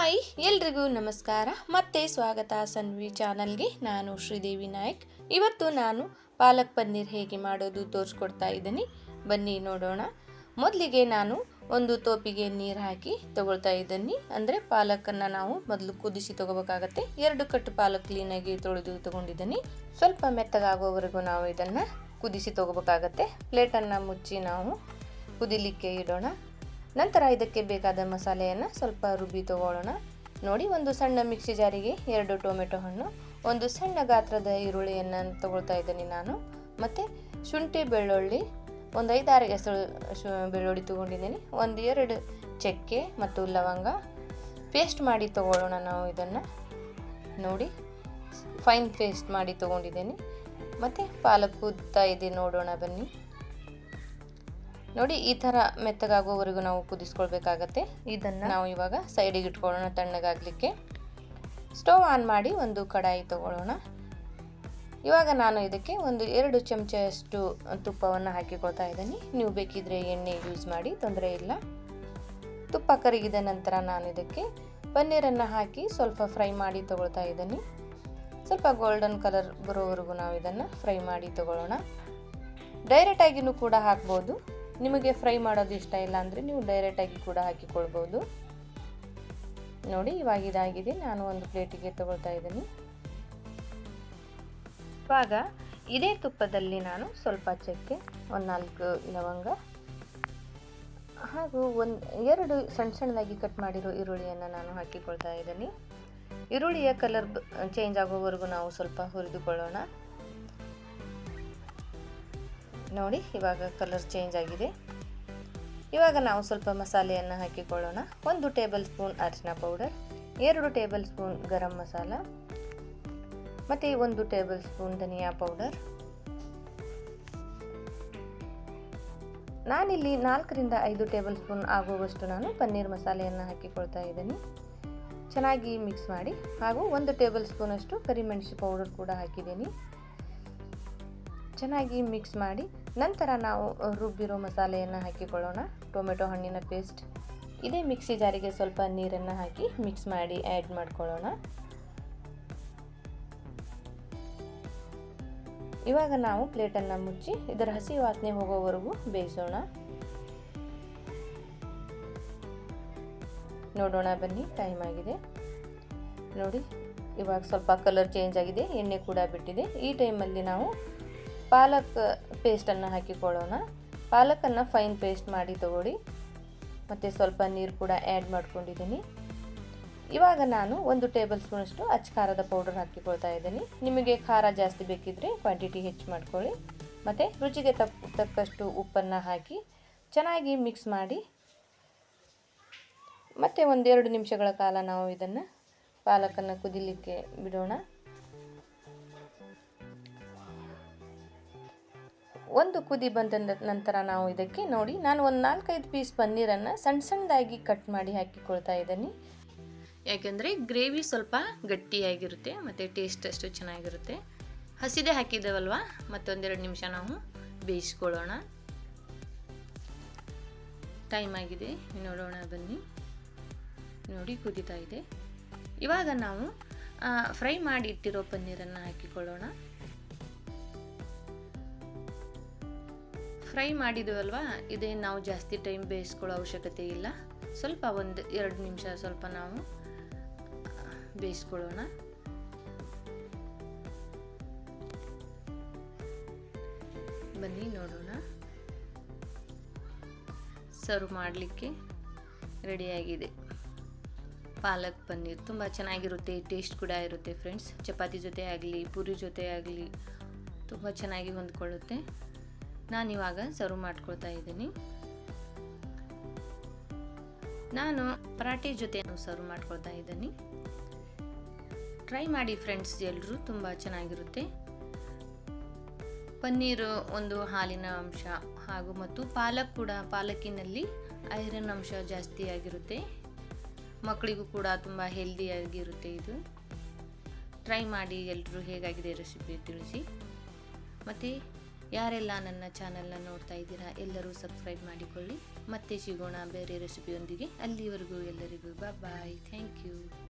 Hi, ಎಲ್ರಿಗೂ ನಮಸ್ಕಾರ. ಮತ್ತೆ ಸ್ವಾಗತ ಸನ್ವಿ ಚಾನಲ್ಗೆ. ನಾನು ಶ್ರೀದೇವಿ ನಾಯಕ್. ಇವತ್ತು ನಾನು ಪಾಲಕ್ ಪನ್ನೀರ್ ಹೇಗೆ ಮಾಡೋದು ತೋರಿಸ್ಕೊಡ್ತಾ ಇದ್ದೀನಿ. ಬನ್ನಿ ನೋಡೋಣ. ಮೊದಲಿಗೆ ನಾನು ಒಂದು ತೋಪಿಗೆ ನೀರು ಹಾಕಿ ತಗೊಳ್ತಾ ಇದ್ದೀನಿ. ಅಂದರೆ ಪಾಲಕನ್ನು ನಾವು ಮೊದಲು ಕುದಿಸಿ ತಗೋಬೇಕಾಗತ್ತೆ. ಎರಡು ಕಟ್ಟು ಪಾಲಕ್ ಕ್ಲೀನಾಗಿ ತೊಳೆದು ತಗೊಂಡಿದ್ದೀನಿ. ಸ್ವಲ್ಪ ಮೆತ್ತಗಾಗೋವರೆಗೂ ನಾವು ಇದನ್ನು ಕುದಿಸಿ ತಗೋಬೇಕಾಗತ್ತೆ. ಪ್ಲೇಟನ್ನು ಮುಚ್ಚಿ ನಾವು ಕುದಿಲಿಕ್ಕೆ ಇಡೋಣ. ನಂತರ ಇದಕ್ಕೆ ಬೇಕಾದ ಮಸಾಲೆಯನ್ನು ಸ್ವಲ್ಪ ರುಬ್ಬಿ ತಗೊಳ್ಳೋಣ. ನೋಡಿ, ಒಂದು ಸಣ್ಣ ಮಿಕ್ಸಿ ಜಾರಿಗೆ ಎರಡು ಟೊಮೆಟೊ ಹಣ್ಣು, ಒಂದು ಸಣ್ಣ ಗಾತ್ರದ ಈರುಳ್ಳಿಯನ್ನು ತಗೊಳ್ತಾ ಇದ್ದೀನಿ ನಾನು. ಮತ್ತು ಶುಂಠಿ ಬೆಳ್ಳುಳ್ಳಿ, ಒಂದು ಐದಾರು ಹೆಸರು ಶು, ಬೆಳ್ಳುಳ್ಳಿ ತೊಗೊಂಡಿದ್ದೀನಿ. ಒಂದು ಎರಡು ಚಕ್ಕೆ ಮತ್ತು ಲವಂಗ. ಪೇಸ್ಟ್ ಮಾಡಿ ತಗೊಳ್ಳೋಣ ನಾವು ಇದನ್ನು. ನೋಡಿ, ಫೈನ್ ಪೇಸ್ಟ್ ಮಾಡಿ ತೊಗೊಂಡಿದ್ದೀನಿ. ಮತ್ತು ಪಾಲಕ್ ಕುದ್ತಾ ಇದೆ, ನೋಡೋಣ ಬನ್ನಿ. ನೋಡಿ ಈ ಥರ ಮೆತ್ತಗಾಗೋವರೆಗೂ ನಾವು ಕುದಿಸ್ಕೊಳ್ಬೇಕಾಗತ್ತೆ. ಇದನ್ನು ನಾವು ಇವಾಗ ಸೈಡಿಗೆ ಇಟ್ಕೊಳ್ಳೋಣ ತಣ್ಣಗಾಗಲಿಕ್ಕೆ. ಸ್ಟವ್ ಆನ್ ಮಾಡಿ ಒಂದು ಕಡಾಯಿ ತಗೊಳ್ಳೋಣ. ಇವಾಗ ನಾನು ಇದಕ್ಕೆ ಒಂದು ಎರಡು ಚಮಚಷ್ಟು ತುಪ್ಪವನ್ನು ಹಾಕಿಕೊಳ್ತಾ ಇದ್ದೀನಿ. ನೀವು ಬೇಕಿದ್ರೆ ಎಣ್ಣೆ ಯೂಸ್ ಮಾಡಿ ತೊಂದರೆ ಇಲ್ಲ. ತುಪ್ಪ ಕರಗಿದ ನಂತರ ನಾನು ಇದಕ್ಕೆ ಪನ್ನೀರನ್ನು ಹಾಕಿ ಸ್ವಲ್ಪ ಫ್ರೈ ಮಾಡಿ ತಗೊಳ್ತಾ ಇದ್ದೀನಿ. ಸ್ವಲ್ಪ ಗೋಲ್ಡನ್ ಕಲರ್ ಬರೋವರೆಗೂ ನಾವು ಇದನ್ನು ಫ್ರೈ ಮಾಡಿ ತಗೊಳ್ಳೋಣ. ಡೈರೆಕ್ಟಾಗಿಯೂ ಕೂಡ ಹಾಕ್ಬೋದು. ನಿಮಗೆ ಫ್ರೈ ಮಾಡೋದು ಇಷ್ಟ ಇಲ್ಲ ಅಂದರೆ ನೀವು ಡೈರೆಕ್ಟಾಗಿ ಕೂಡ ಹಾಕಿಕೊಳ್ಬೋದು. ನೋಡಿ, ಇವಾಗ ಇದಾಗಿದೆ. ನಾನು ಒಂದು ಪ್ಲೇಟಿಗೆ ತಗೊಳ್ತಾ ಇದ್ದೀನಿ. ಇವಾಗ ಇದೇ ತುಪ್ಪದಲ್ಲಿ ನಾನು ಸ್ವಲ್ಪ ಚಕ್ಕೆ ಒಂದು ನಾಲ್ಕು ಲವಂಗ ಹಾಗೂ ಒಂದು ಎರಡು ಸಣ್ಣ ಸಣ್ಣದಾಗಿ ಕಟ್ ಮಾಡಿರೋ ಈರುಳ್ಳಿಯನ್ನು ನಾನು ಹಾಕಿಕೊಳ್ತಾ ಇದ್ದೀನಿ. ಈರುಳ್ಳಿಯ ಕಲರ್ ಚೇಂಜ್ ಆಗೋವರೆಗೂ ನಾವು ಸ್ವಲ್ಪ ಹುರಿದುಕೊಳ್ಳೋಣ. ನೋಡಿ, ಇವಾಗ ಕಲರ್ ಚೇಂಜ್ ಆಗಿದೆ. ಇವಾಗ ನಾವು ಸ್ವಲ್ಪ ಮಸಾಲೆಯನ್ನು ಹಾಕಿಕೊಳ್ಳೋಣ. ಒಂದು ಟೇಬಲ್ ಸ್ಪೂನ್ ಅರಿಶಿನ ಪೌಡರ್ ಎರಡು ಟೇಬಲ್ ಸ್ಪೂನ್ ಗರಂ ಮಸಾಲ, ಮತ್ತು ಒಂದು ಟೇಬಲ್ ಸ್ಪೂನ್ ಧನಿಯಾ ಪೌಡರ್ ನಾನಿಲ್ಲಿ ನಾಲ್ಕರಿಂದ ಐದು ಟೇಬಲ್ ಸ್ಪೂನ್ ಆಗುವಷ್ಟು ನಾನು ಪನ್ನೀರ್ ಮಸಾಲೆಯನ್ನು ಹಾಕಿಕೊಳ್ತಾ ಇದ್ದೀನಿ. ಚೆನ್ನಾಗಿ ಮಿಕ್ಸ್ ಮಾಡಿ ಹಾಗೂ ಒಂದು ಟೇಬಲ್ ಸ್ಪೂನಷ್ಟು ಕರಿಮೆಣಸು ಪೌಡರ್ ಕೂಡ ಹಾಕಿದ್ದೀನಿ. ಚೆನ್ನಾಗಿ ಮಿಕ್ಸ್ ಮಾಡಿ ನಂತರ ನಾವು ರುಬ್ಬಿರೋ ಮಸಾಲೆಯನ್ನು ಹಾಕಿಕೊಳ್ಳೋಣ. ಟೊಮೆಟೊ ಹಣ್ಣಿನ ಪೇಸ್ಟ್ ಇದೇ ಮಿಕ್ಸಿ ಜಾರಿಗೆ ಸ್ವಲ್ಪ ನೀರನ್ನು ಹಾಕಿ ಮಿಕ್ಸ್ ಮಾಡಿ ಆ್ಯಡ್ ಮಾಡ್ಕೊಳ್ಳೋಣ. ಇವಾಗ ನಾವು ಪ್ಲೇಟನ್ನು ಮುಚ್ಚಿ ಇದರ ಹಸಿ ವಾಸನೆ ಹೋಗೋವರೆಗೂ ಬೇಯಿಸೋಣ. ನೋಡೋಣ ಬನ್ನಿ ಟೈಮ್ ಆಗಿದೆ. ನೋಡಿ, ಇವಾಗ ಸ್ವಲ್ಪ ಕಲರ್ ಚೇಂಜ್ ಆಗಿದೆ, ಎಣ್ಣೆ ಕೂಡ ಬಿಟ್ಟಿದೆ. ಈ ಟೈಮಲ್ಲಿ ನಾವು ಪಾಲಕ್ ಪೇಸ್ಟನ್ನು ಹಾಕಿಕೊಳ್ಳೋಣ ಪಾಲಕನ್ನು ಫೈನ್ ಪೇಸ್ಟ್ ಮಾಡಿ ತಗೊಳ್ಳಿ. ಮತ್ತು ಸ್ವಲ್ಪ ನೀರು ಕೂಡ ಆ್ಯಡ್ ಮಾಡ್ಕೊಂಡಿದ್ದೀನಿ. ಇವಾಗ ನಾನು ಒಂದು ಟೇಬಲ್ ಸ್ಪೂನಷ್ಟು ಖಾರದ ಪೌಡರ್ ಹಾಕಿಕೊಳ್ತಾ ಇದ್ದೀನಿ. ನಿಮಗೆ ಖಾರ ಜಾಸ್ತಿ ಬೇಕಿದ್ದರೆ ಕ್ವಾಂಟಿಟಿ ಹೆಚ್ಚು ಮಾಡ್ಕೊಳ್ಳಿ. ಮತ್ತು ರುಚಿಗೆ ತಕ್ಕ ತಕ್ಕಷ್ಟು ಉಪ್ಪನ್ನು ಹಾಕಿ ಚೆನ್ನಾಗಿ ಮಿಕ್ಸ್ ಮಾಡಿ ಮತ್ತು ಒಂದೆರಡು ನಿಮಿಷಗಳ ಕಾಲ ನಾವು ಇದನ್ನು ಪಾಲಕನ್ನು ಕುದಿಲಿಕ್ಕೆ ಬಿಡೋಣ. ಒಂದು ಕುದಿ ಬಂದ ನಂತರ ನಾವು ಇದಕ್ಕೆ ನೋಡಿ, ನಾನು ಒಂದು ನಾಲ್ಕೈದು ಪೀಸ್ ಪನ್ನೀರನ್ನು ಸಣ್ಣ ಸಣ್ಣದಾಗಿ ಕಟ್ ಮಾಡಿ ಹಾಕಿಕೊಳ್ತಾ ಇದ್ದೀನಿ. ಯಾಕೆಂದರೆ ಗ್ರೇವಿ ಸ್ವಲ್ಪ ಗಟ್ಟಿಯಾಗಿರುತ್ತೆ, ಮತ್ತು ಟೇಸ್ಟ್ ಅಷ್ಟು ಚೆನ್ನಾಗಿರುತ್ತೆ. ಹಸಿದೆ ಹಾಕಿದ್ದೇವಲ್ವ? ಮತ್ತೊಂದೆರಡು ನಿಮಿಷ ನಾವು ಬೇಯಿಸ್ಕೊಳ್ಳೋಣ. ಟೈಮ್ ಆಗಿದೆ, ನೋಡೋಣ ಬನ್ನಿ. ನೋಡಿ, ಕುದೀತಾ ಇದೆ. ಇವಾಗ ನಾವು ಫ್ರೈ ಮಾಡಿ ಇಟ್ಟಿರೋ ಪನ್ನೀರನ್ನು ಹಾಕಿಕೊಳ್ಳೋಣ. ಫ್ರೈ ಮಾಡಿದ್ವಲ್ವಾ? ಇದೇನು ನಾವು ಜಾಸ್ತಿ ಟೈಮ್ ಬೇಯಿಸ್ಕೊಳ್ಳೋ ಅವಶ್ಯಕತೆ ಇಲ್ಲ. ಸ್ವಲ್ಪ ಒಂದು ಎರಡು ನಿಮಿಷ ಸ್ವಲ್ಪ ನಾವು ಬೇಯಿಸ್ಕೊಳ್ಳೋಣ. ಬನ್ನಿ ನೋಡೋಣ. ಸರ್ವ್ ಮಾಡಲಿಕ್ಕೆ ರೆಡಿಯಾಗಿದೆ ಪಾಲಕ್ ಪನ್ನೀರ್ ತುಂಬ ಚೆನ್ನಾಗಿರುತ್ತೆ ಟೇಸ್ಟ್ ಕೂಡ ಇರುತ್ತೆ ಫ್ರೆಂಡ್ಸ್ ಚಪಾತಿ ಜೊತೆ ಆಗಲಿ, ಪೂರಿ ಜೊತೆ ಆಗಲಿ, ತುಂಬ ಚೆನ್ನಾಗಿ ಹೊಂದ್ಕೊಳ್ಳುತ್ತೆ. ನಾನಿವಾಗ ಸರ್ವ್ ಮಾಡ್ಕೊಳ್ತಾ ಇದ್ದೀನಿ. ನಾನು ಪರಾಟೆ ಜೊತೆ ಸರ್ವ್ ಮಾಡ್ಕೊಳ್ತಾ ಇದ್ದೀನಿ. ಟ್ರೈ ಮಾಡಿ ಫ್ರೆಂಡ್ಸ್ ಎಲ್ಲರೂ ತುಂಬ ಚೆನ್ನಾಗಿರುತ್ತೆ. ಪನ್ನೀರು ಒಂದು ಹಾಲಿನ ಅಂಶ ಹಾಗೂ ಮತ್ತು ಪಾಲಕ್ ಕೂಡ ಪಾಲಕಿನಲ್ಲಿ ಐರನ್ ಅಂಶ ಜಾಸ್ತಿ ಆಗಿರುತ್ತೆ. ಮಕ್ಕಳಿಗೂ ಕೂಡ ತುಂಬ ಹೆಲ್ದಿಯಾಗಿರುತ್ತೆ ಇದು. ಟ್ರೈ ಮಾಡಿ ಎಲ್ಲರೂ ಹೇಗಾಗಿದೆ ರೆಸಿಪಿ ತಿಳಿಸಿ. ಮತ್ತು ಯಾರೆಲ್ಲ ನನ್ನ ಚಾನಲ್ನ ನೋಡ್ತಾ ಇದ್ದೀರಾ, ಎಲ್ಲರೂ ಸಬ್ಸ್ಕ್ರೈಬ್ ಮಾಡಿಕೊಳ್ಳಿ. ಮತ್ತೆ ಸಿಗೋಣ ಬೇರೆ ರೆಸಿಪಿಯೊಂದಿಗೆ ಅಲ್ಲಿವರೆಗೂ ಎಲ್ಲರಿಗೂ ಬಾಯ್ ಥ್ಯಾಂಕ್ ಯು